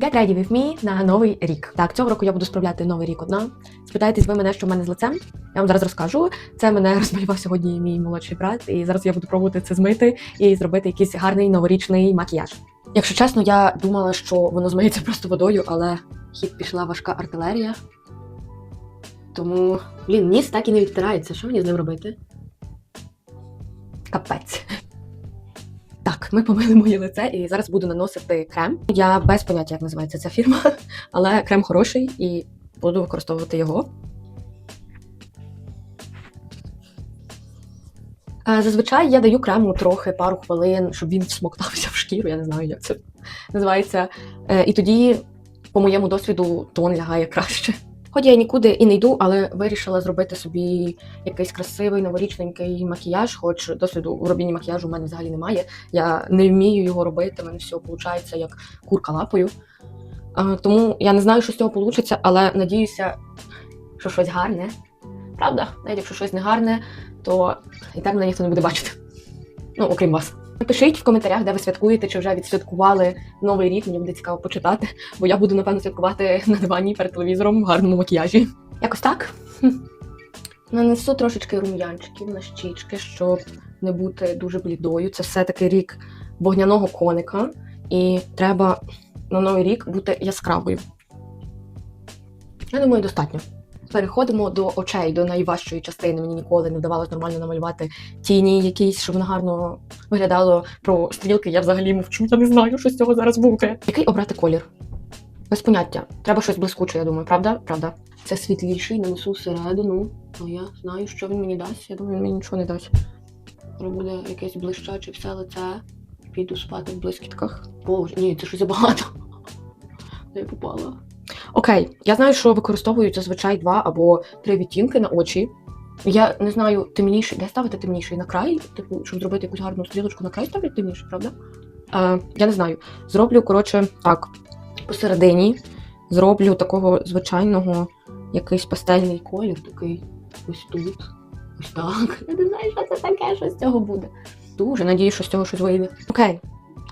Get ready with me на новий рік. Так, цього року я буду справляти новий рік одна. Спитаєтесь ви мене, що в мене з лицем? Я вам зараз розкажу. Це мене розмалював сьогодні мій молодший брат, і зараз я буду пробувати це змити і зробити якийсь гарний новорічний макіяж. Якщо чесно, я думала, що воно змиється просто водою, але хід пішла важка артилерія. Тому, блін, ніс так і не відтирається. Що мені з ним робити? Капець. Ми помили моє лице і зараз буду наносити крем. Я без поняття, як називається ця фірма, але крем хороший і буду використовувати його. Е, Зазвичай я даю крему трохи пару хвилин, щоб він всмоктався в шкіру, я не знаю, як це називається. Е, І тоді, по моєму досвіду, тон лягає краще. Хоч я нікуди і не йду, але вирішила зробити собі якийсь красивий новорічненький макіяж, хоч досвіду у робінні макіяжу в мене взагалі немає. Я не вмію його робити, в мене все виходить як курка лапою. Тому я не знаю, що з цього вийде, але надіюся, що щось гарне. Правда, навіть якщо щось не гарне, то і так мене ніхто не буде бачити. Ну, окрім вас. Напишіть в коментарях, де ви святкуєте, чи вже відсвяткували новий рік. Мені буде цікаво почитати, бо я буду, напевно, святкувати на дивані перед телевізором в гарному макіяжі. Якось так. Нанесу трошечки рум'янчиків на щічки, щоб не бути дуже блідою. Це все-таки рік вогняного коника, і треба на новий рік бути яскравою. Я думаю, достатньо. Переходимо до очей, до найважчої частини. Мені ніколи не вдавалося нормально намалювати тіні якісь, щоб воно гарно виглядало. Про стрілки я взагалі мовчу, я не знаю, що з цього зараз буде. Який обрати колір? Без поняття. Треба щось блискуче, я думаю, правда? Правда. Це світліший, нанесу всередину. А я знаю, що він мені дасть. Я думаю, він мені нічого не дасть. Буде якесь блищаче все лице. Піду спати в блискітках. Боже, ні, це щось забагато. Я попала? Окей, я знаю, що використовують зазвичай два або три відтінки на очі. Я не знаю, темніший, де ставити темніший на край, типу, щоб зробити якусь гарну стрілочку на край ставлять темніший, правда? Е, я не знаю. Зроблю, коротше, так, посередині. Зроблю такого звичайного якийсь пастельний колір, такий ось тут. Ось так. Я не знаю, що це таке, що з цього буде. Дуже надію, що з цього щось вийде. Окей,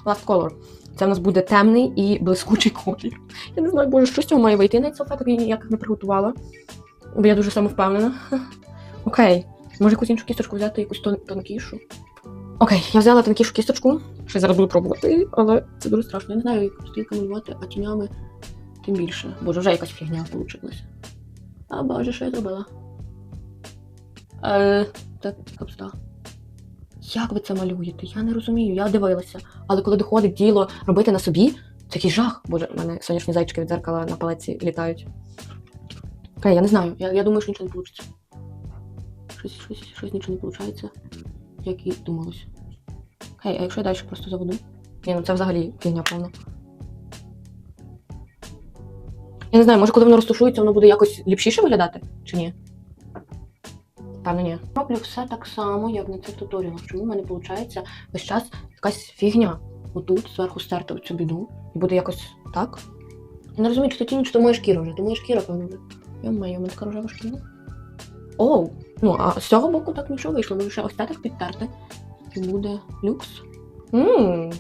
last color. Це в нас буде темний і блискучий колір. Я не знаю, боже, що з цього має вийти. Я навіть салфеток її ніяк не приготувала. Бо я дуже самовпевнена. Окей. Може якусь іншу кісточку взяти, якусь тон- тонкішу. Окей, я взяла тонкішу кісточку. Ще зараз буду пробувати, але це дуже страшно. Я не знаю, як стрілка малювати, а тінями тим більше. Боже, вже якась фігня вийшла. А боже, що я зробила? Е, так, капста. Як ви це малюєте? Я не розумію, я дивилася. Але коли доходить діло робити на собі, це який жах. Боже, в мене сонячні зайчики від дзеркала на палеці літають. Окей, я не знаю. Я, я думаю, що нічого не вийде. Щось, щось, щось нічого не виходить, як і думалось. Окей, а якщо я далі просто заведу? Ні, ну це взагалі фігня повна. Я не знаю, може, коли воно розташується, воно буде якось ліпшіше виглядати, чи ні? Певно, ні. Роблю все так само, як на цих туторіалах. Чому в мене виходить весь час якась фігня? Отут зверху стерти цю біду. І буде якось так. Я не розумію, чи то тінь, чи то моя шкіра вже. То моя шкіра, певно. Йо-моє, мене така рожева шкіра. Оу! Ну, а з цього боку так нічого вийшло. Може ще ось це так підтерти. І буде люкс. Ммм.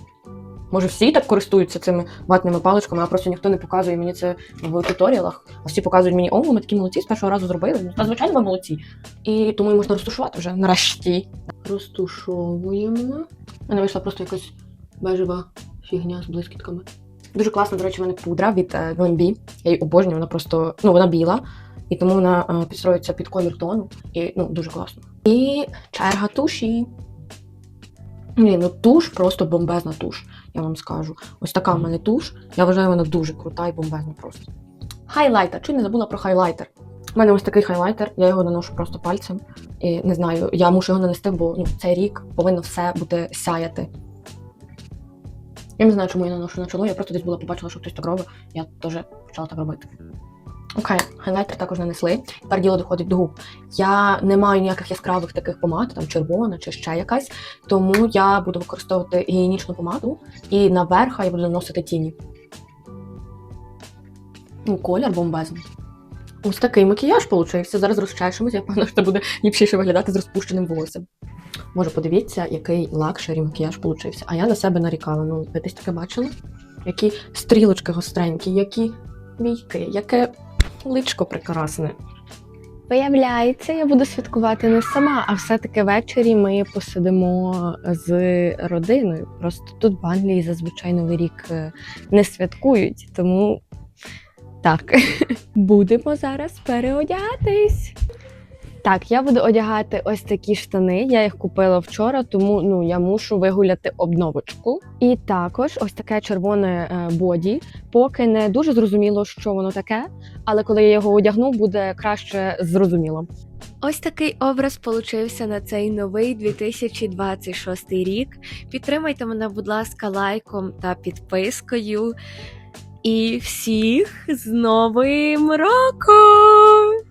Може, всі так користуються цими ватними паличками, а просто ніхто не показує мені це в туторіалах. А всі показують мені, о, ми такі молодці, з першого разу зробили. Ну, Та звичайно, ми молодці. І тому і можна розташувати вже нарешті. Розтушовуємо. У мене вийшла просто якась бежева фігня з блискітками. Дуже класно, до речі, в мене пудра від е, VMB. Я її обожнюю, вона просто ну, вона біла, і тому вона е, підстроюється під колір тону. І ну, дуже класно. І черга туші. Ні, ну туш просто бомбезна туш, я вам скажу. Ось така в мене туш. Я вважаю, вона дуже крута і бомбезна просто. Хайлайтер. Чуть не забула про хайлайтер. У мене ось такий хайлайтер, я його наношу просто пальцем. І не знаю, я мушу його нанести, бо ну, цей рік повинно все бути сяяти. Я не знаю, чому я наношу на чоло, я просто десь була побачила, що хтось так робить, я теж почала так робити. Окей, хайлайтер також нанесли. Тепер діло доходить до губ. Я не маю ніяких яскравих таких помад, там червона чи ще якась, тому я буду використовувати гігієнічну помаду і наверх я буду наносити тіні. Ну, колір бомбезний. Ось такий макіяж получився. Зараз розчешемося, я певно, що буде ліпшіше виглядати з розпущеним волоссям. Може, подивіться, який лакшері макіяж получився. А я на себе нарікала. Ну, ви десь таке бачили? які стрілочки гостренькі, які війки, яке личко прекрасне. Виявляється, я буду святкувати не сама, а все-таки ввечері ми посидимо з родиною. Просто тут в Англії зазвичай новий рік е, не святкують, тому так, будемо зараз переодягатись. Так, я буду одягати ось такі штани. Я їх купила вчора, тому ну я мушу вигуляти обновочку. І також ось таке червоне е, боді. Поки не дуже зрозуміло, що воно таке, але коли я його одягну, буде краще зрозуміло. Ось такий образ получився на цей новий 2026 рік. Підтримайте мене, будь ласка, лайком та підпискою. І всіх з Новим роком!